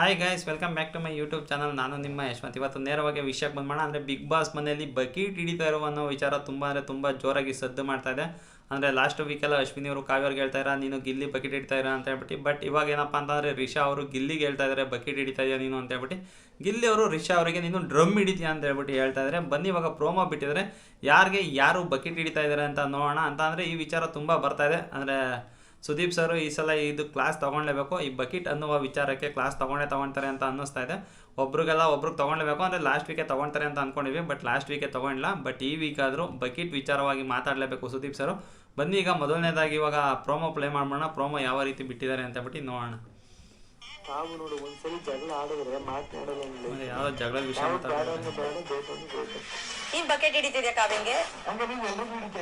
Hi guys welcome back to my YouTube channel ನಾನು ನಿಮ್ಮ ಯಶ್ವಂತ್. ಇವತ್ತು ನೇರವಾಗಿ ವಿಷಯಕ್ಕೆ ಬಂದ್ಮಾಡ ಅಂದರೆ ಬಿಗ್ ಬಾಸ್ ಮನೆಯಲ್ಲಿ ಬಕೀಟ್ ಹಿಡಿತಾ ಇರೋ ಅನ್ನೋ ವಿಚಾರ ತುಂಬ ಅಂದರೆ ತುಂಬ ಜೋರಾಗಿ ಸದ್ದು ಮಾಡ್ತಾ ಇದೆ. ಅಂದರೆ ಲಾಸ್ಟ್ ವೀಕೆಲ್ಲ ಅಶ್ವಿನಿ ಅವರು ಕಾವ್ಯವ್ರಿಗೆ ಹೇಳ್ತಾ ಇರ, ನೀನು ಗಿಲ್ಲಿ ಬಕೆಟ್ ಹಿಡಿತಾ ಇರ ಅಂತ ಹೇಳ್ಬಿಟ್ಟು. ಬಟ್ ಇವಾಗ ಏನಪ್ಪ ಅಂತಂದರೆ ರಿಷಾ ಅವರು ಗಿಲ್ಲಿಗೆ ಹೇಳ್ತಾ ಇದ್ದಾರೆ ಬಕೆಟ್ ಹಿಡಿತಾ ಇದೆಯಾ ನೀನು ಅಂತ ಹೇಳ್ಬಿಟ್ಟು. ಗಿಲ್ಲಿ ಅವರು ರಿಷಾ ಅವರಿಗೆ ನೀನು ಡ್ರಮ್ ಹಿಡಿತೀಯ ಅಂತ ಹೇಳ್ಬಿಟ್ಟು ಹೇಳ್ತಾ ಇದ್ದಾರೆ ಬನ್ನಿ ಇವಾಗ ಪ್ರೋಮೋ ಬಿಟ್ಟಿದ್ದಾರೆ ಯಾರಿಗೆ ಯಾರು ಬಕೆಟ್ ಹಿಡಿತಾ ಇದ್ದಾರೆ ಅಂತ ನೋಡೋಣ ಅಂತ ಅಂದರೆ ಈ ವಿಚಾರ ತುಂಬ ಬರ್ತಾ ಇದೆ. ಅಂದರೆ ಸುದೀಪ್ ಸರ್ ಈ ಸಲ ಇದು ಕ್ಲಾಸ್ ತೊಗೊಳ್ಲೇಬೇಕು ಈ ಬಕೆಟ್ ಅನ್ನುವ ವಿಚಾರಕ್ಕೆ ಕ್ಲಾಸ್ ತೊಗೊಂಡೇ ತೊಗೊಳ್ತಾರೆ ಅಂತ ಅನ್ನಿಸ್ತಾ ಇದೆ. ಒಬ್ರಿಗೆಲ್ಲ ಒಬ್ರಿಗೆ ತೊಗೊಳ್ಳೇಬೇಕು ಅಂದರೆ ಲಾಸ್ಟ್ ವೀಕೆ ತೊಗೊಳ್ತಾರೆ ಅಂತ ಅಂದ್ಕೊಂಡಿವಿ ಬಟ್ ಲಾಸ್ಟ್ ವೀಕೆ ತೊಗೊಂಡಿಲ್ಲ. ಬಟ್ ಈ ವೀಕ್ ಆದರೂ ಬಕೆಟ್ ವಿಚಾರವಾಗಿ ಮಾತಾಡಲೇಬೇಕು ಸುದೀಪ್ ಸರ್. ಬನ್ನಿ ಈಗ ಮೊದಲನೇದಾಗಿ ಇವಾಗ ಪ್ರೋಮೋ ಪ್ಲೇ ಮಾಡೋಣ ಪ್ರೋಮೋ ಯಾವ ರೀತಿ ಬಿಟ್ಟಿದ್ದಾರೆ ಅಂತ ಬಿಟ್ಟು ನೋಡೋಣ. ತಾವು ನೋಡು ಒಂದ್ಸಲಿ ಜಗಳ ಆಡಿದ್ರೆ ಮಾತನಾಡಲ್ಲ ಯಾವ ಜಗಳದ ವಿಷಯ ನೀನ್ ಬಕೆಟ್ ಹಿಡಿತಿದ್ಯಾ ಕಾವ್ಯಂಗೆ? ಹಂಗ ಹಿಡಿತೀಯ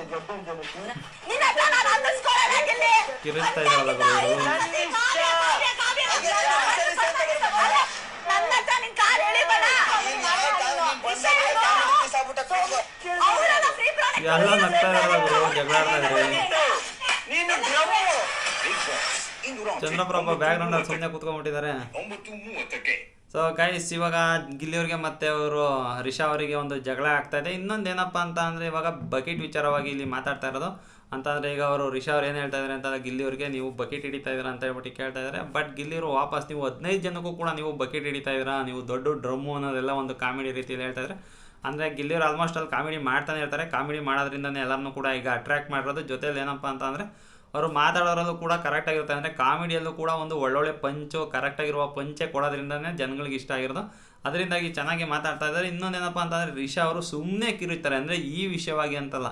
ಜನಕ್ಕೆ ಕಿರಿಸ್ತಾ ಗುರು product ಎಲ್ಲ ನಗ್ತಾ ಗುರು ಇದ್ದಾರೆ ಚಂದ್ರಪ್ರಭಾ ಬ್ಯಾಕ್ಗ್ರೌಂಡ್ ಅಲ್ಲಿ ಸುಮ್ಮನೆ ಕುತ್ಕೊಂಡ್ಬಿಟ್ಟಿದ್ದಾರೆ. ಸೊ ಗೈಸ್ ಇವಾಗ ಗಿಲ್ಲಿಯವ್ರಿಗೆ ಮತ್ತೆ ಅವರು ರಿಷಾ ಅವರಿಗೆ ಒಂದು ಜಗಳ ಆಗ್ತಾ ಇದೆ. ಇನ್ನೊಂದು ಏನಪ್ಪ ಅಂತ ಅಂದರೆ ಇವಾಗ ಬಕೆಟ್ ವಿಚಾರವಾಗಿ ಇಲ್ಲಿ ಮಾತಾಡ್ತಾ ಇರೋದು. ಅಂತಂದರೆ ಈಗ ಅವರು ರಿಷಾ ಅವ್ರು ಏನು ಹೇಳ್ತಾ ಇದ್ದಾರೆ ಅಂತಂದ್ರೆ ಗಿಲ್ಲಿಯವ್ರಿಗೆ ನೀವು ಬಕೆಟ್ ಹಿಡಿತಾ ಇದ್ದೀರಾ ಅಂತ ಹೇಳ್ಬಿಟ್ಟು ಕೇಳ್ತಾ ಇದ್ದಾರೆ ಬಟ್ ಗಿಲ್ಲಿರು ವಾಪಸ್ ನೀವು ಹದಿನೈದು ಜನಕ್ಕೂ ಕೂಡ ನೀವು ಬಕೆಟ್ ಹಿಡಿತಾ ಇದ್ದೀರಾ, ನೀವು ದೊಡ್ಡ ಡ್ರಮ್ಮು ಅನ್ನೋದೆಲ್ಲ ಒಂದು ಕಾಮಿಡಿ ರೀತಿಯಲ್ಲಿ ಹೇಳ್ತಾ ಇದ್ದಾರೆ ಅಂದರೆ ಗಿಲ್ಲಿಯವ್ರು ಆಲ್ಮೋಸ್ಟ್ ಅಲ್ಲಿ ಕಾಮಿಡಿ ಮಾಡ್ತಾನೆ ಇರ್ತಾರೆ. ಕಾಮಿಡಿ ಮಾಡೋದ್ರಿಂದನೇ ಎಲ್ಲರನ್ನೂ ಕೂಡ ಈಗ ಅಟ್ರ್ಯಾಕ್ಟ್ ಮಾಡಿರೋದು ಜೊತೆಲಿ ಏನಪ್ಪ ಅಂತ ಅಂದರೆ ಅವರು ಮಾತಾಡೋರಲ್ಲೂ ಕೂಡ ಕರೆಕ್ಟ್ ಆಗಿರುತ್ತೆ. ಅಂದರೆ ಕಾಮಿಡಿಯಲ್ಲೂ ಕೂಡ ಒಂದು ಒಳ್ಳೊಳ್ಳೆ ಪಂಚು ಕರೆಕ್ಟಾಗಿರುವ ಪಂಚೆ ಕೊಡೋದ್ರಿಂದನೇ ಜನಗಳಿಗೆ ಇಷ್ಟ ಆಗಿರೋದು. ಅದರಿಂದಾಗಿ ಚೆನ್ನಾಗಿ ಮಾತಾಡ್ತಾ ಇದ್ದಾರೆ. ಇನ್ನೊಂದೇನಪ್ಪ ಅಂತಂದರೆ ರಿಷಾ ಅವರು ಸುಮ್ಮನೆ ಕಿರಿತಾರೆ. ಅಂದರೆ ಈ ವಿಷಯವಾಗಿ ಅಂತಲ್ಲ.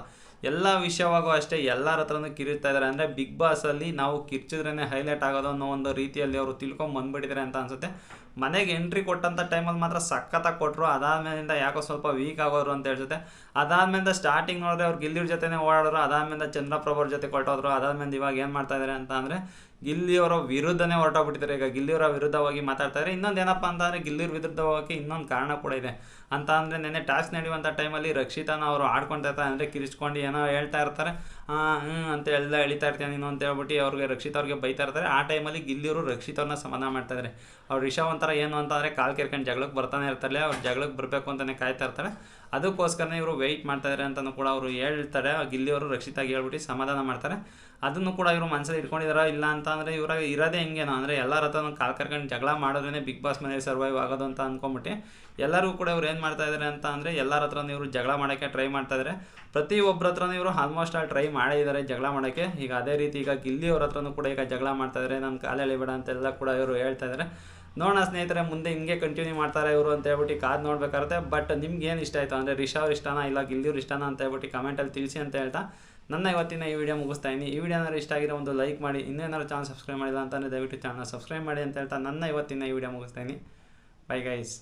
ಎಲ್ಲ ವಿಷಯವಾಗೂ ಅಷ್ಟೇ ಎಲ್ಲರ ಹತ್ರನೂ ಕಿರಿತಾ ಇದ್ದಾರೆ. ಅಂದರೆ ಬಿಗ್ ಬಾಸಲ್ಲಿ ನಾವು ಕಿರ್ಚಿದ್ರೇ ಹೈಲೈಟ್ ಆಗೋದು ಅನ್ನೋ ಒಂದು ರೀತಿಯಲ್ಲಿ ಅವರು ತಿಳ್ಕೊಂಡು ಬಂದ್ಬಿಟ್ಟಿದ್ದಾರೆ ಅಂತ ಅನ್ಸುತ್ತೆ. ಮನೆಗೆ ಎಂಟ್ರಿ ಕೊಟ್ಟಂಥ ಟೈಮಲ್ಲಿ ಮಾತ್ರ ಸಖತ್ತಾಗಿ ಕೊಟ್ಟರು ಅದಾದ್ಮೇಲಿಂದ ಯಾಕೋ ಸ್ವಲ್ಪ ವೀಕ್ ಆಗೋರು ಅಂತ ಹೇಳ್ಸುತ್ತೆ. ಅದಾದ್ಮೇಲೆ ಸ್ಟಾರ್ಟಿಂಗ್ ನೋಡಿದ್ರೆ ಅವ್ರು ಗಿಲ್ಲಿಯವ್ರ ಜೊತೆನೇ ಓಡಾಡೋರು. ಅದಾದ್ಮೇಲೆ ಚಂದ್ರಪ್ರಭವ್ರ ಜೊತೆ ಕೊಟ್ಟೋದ್ರು. ಅದಾದ್ಮೇಲೆ ಇವಾಗ ಏನು ಮಾಡ್ತಾ ಇದ್ದಾರೆ ಅಂತ ಅಂದರೆ, ಗಿಲ್ಲಿಯವರ ವಿರುದ್ಧನೇ ಹೊರಟೋಗ್ಬಿಟ್ಟಿದ್ದಾರೆ. ಈಗ ಗಿಲ್ಲಿಯವರ ವಿರುದ್ಧವಾಗಿ ಮಾತಾಡ್ತಾ ಇದ್ದಾರೆ ಇನ್ನೊಂದು ಏನಪ್ಪ ಅಂತಂದರೆ ಗಿಲ್ಲಿಯವ್ರ ವಿರುದ್ಧ ಹೋಗೋಕ್ಕೆ ಇನ್ನೊಂದು ಕಾರಣ ಕೂಡ ಇದೆ. ಅಂತ ಅಂದರೆ, ನೆನ್ನೆ ಟಾಸ್ಕ್ ನಡೆಯುವಂಥ ಟೈಮಲ್ಲಿ ರಕ್ಷಿತಾನ ಅವರು ಆಡ್ಕೊತಾ ಇರ್ತಾರೆ. ಅಂದರೆ ಕಿರಿಸ್ಕೊಂಡು ಏನೋ ಹೇಳ್ತಾ ಇರ್ತಾರೆ. ಅಂತ ಎಲ್ಲ ಎಳಿತಾ ಇರ್ತೀನಿ ನೀನು ಅಂತ ಹೇಳ್ಬಿಟ್ಟು ಅವ್ರಿಗೆ ರಕ್ಷಿತ ಅವ್ರಿಗೆ ಬೈತಾ ಇರ್ತಾರೆ. ಆ ಟೈಮಲ್ಲಿ ಗಿಲ್ಲಿಯವರು ರಕ್ಷಿತವ್ರನ್ನ ಸಮಾಧಾನ ಮಾಡ್ತಾ ಇದ್ದಾರೆ ಅವ್ರು ರಿಷ ಒಂಥರ ಏನು ಅಂತಂದರೆ ಕಾಲು ಕೆರ್ಕೊಂಡು ಜಗಳಕ್ಕೆ ಬರ್ತಾನೆ ಇರ್ತಾರೆ ಅವ್ರು ಜಗಳಕ್ಕೆ ಬರಬೇಕು ಅಂತಲೇ ಕಾಯ್ತಾ ಇರ್ತಾರೆ ಅದಕ್ಕೋಸ್ಕರನೇ ಇವರು ವೆಯ್ಟ್ ಮಾಡ್ತಾ ಇದ್ದಾರೆ ಅಂತಲೂ ಕೂಡ ಅವರು ಹೇಳ್ತಾರೆ. ಗಿಲ್ಲಿಯವರು ರಕ್ಷಿತಾಗಿ ಹೇಳ್ಬಿಟ್ಟು ಸಮಾಧಾನ ಮಾಡ್ತಾರೆ. ಅದನ್ನು ಕೂಡ ಇವರು ಮನಸ್ಸಲ್ಲಿ ಇಟ್ಕೊಂಡಿದಾರ, ಇಲ್ಲ ಅಂತ ಅಂದರೆ ಇವ್ರಾಗ ಇರೋದೇ ಹೆಂಗೇನೋ ಅಂದರೆ ಎಲ್ಲರ ಹತ್ರನೂ ಕಾಲು ಕರ್ಕೊಂಡು ಜಗಳ ಮಾಡೋದ್ರೇ ಬಿಗ್ ಬಾಸ್ ಮನೇಲಿ ಸರ್ವೈವ್ ಆಗೋದು ಅಂತ ಅಂದ್ಕೊಂಬಿಟ್ಟು ಎಲ್ಲರಿಗೂ ಕೂಡ ಇವ್ರು ಏನು ಮಾಡ್ತಾ ಇದ್ದಾರೆ ಅಂತ ಅಂದರೆ ಎಲ್ಲರ ಹತ್ರನೂ ಇವರು ಜಗಳ ಮಾಡೋಕ್ಕೆ ಟ್ರೈ ಮಾಡ್ತಾ ಇದ್ದಾರೆ ಪ್ರತಿ ಹತ್ರನೂ ಇವರು ಆಲ್ಮೋಸ್ಟ್ ಆಲ್ ಟ್ರೈ ಮಾಡೇ ಇದ್ದಾರೆ ಜಗಳ ಮಾಡೋಕ್ಕೆ. ಈಗ ಅದೇ ರೀತಿ ಈಗ ಗಿಲ್ಲಿ ಅವ್ರ ಹತ್ರನೂ ಕೂಡ ಈಗ ಜಗಳ ಮಾಡ್ತಾ ಇದ್ದಾರೆ ನನ್ನ ಕಾಲು ಎಳಿಬೇಡ ಅಂತೆಲ್ಲ ಕೂಡ ಇವರು ಹೇಳ್ತಾ ಇದ್ದಾರೆ ನೋಡೋಣ ಸ್ನೇಹಿತರೆ, ಮುಂದೆ ಹಿಂಗೆ ಕಂಟಿನ್ಯೂ ಮಾಡ್ತಾರೆ ಇವರು ಅಂತ ಹೇಳ್ಬಿಟ್ಟು ಕಾದು ನೋಡ್ಬೇಕಾಗುತ್ತೆ. ಬಟ್ ನಿಮ್ಗೆ ಏನು ಇಷ್ಟ ಆಯಿತು? ಅಂದರೆ ರಿಷಾ ಅವ್ರ ಇಷ್ಟನಾ? ಇಲ್ಲ ಗಿಲ್ಲಿಯವ್ರು ಇಷ್ಟನಾ ಅಂತ ಹೇಳ್ಬಿಟ್ಟು ಕಮೆಂಟಲ್ಲಿ ತಿಳಿಸಿ ಅಂತ ಹೇಳ್ತಾ ನನ್ನ ಇವತ್ತಿನ ಈ ವಿಡಿಯೋ ಮುಗಿಸ್ತಾ ಇದ್ದೀನಿ. ಈ ವಿಡಿಯೋ ಏನಾದ್ರು ಇಷ್ಟ ಆಗಿರೋ ಒಂದು ಲೈಕ್ ಮಾಡಿ. ಇನ್ನೇನಾದ್ರು ಚಾನಲ್ ಸಬ್ಸ್ಕ್ರೈಬ್ ಮಾಡಿಲ್ಲ ಅಂತಂದರೆ ದಯವಿಟ್ಟು ಚಾನಲ್ ಸಬ್ಸ್ಕ್ರೈಬ್ ಮಾಡಿ ಅಂತ ಹೇಳ್ತಾ ನನ್ನ ಇವತ್ತಿನ ಈ ವಿಡಿಯೋ ಮುಗಿಸ್ತಾ ಇದ್ದೀನಿ. Bye guys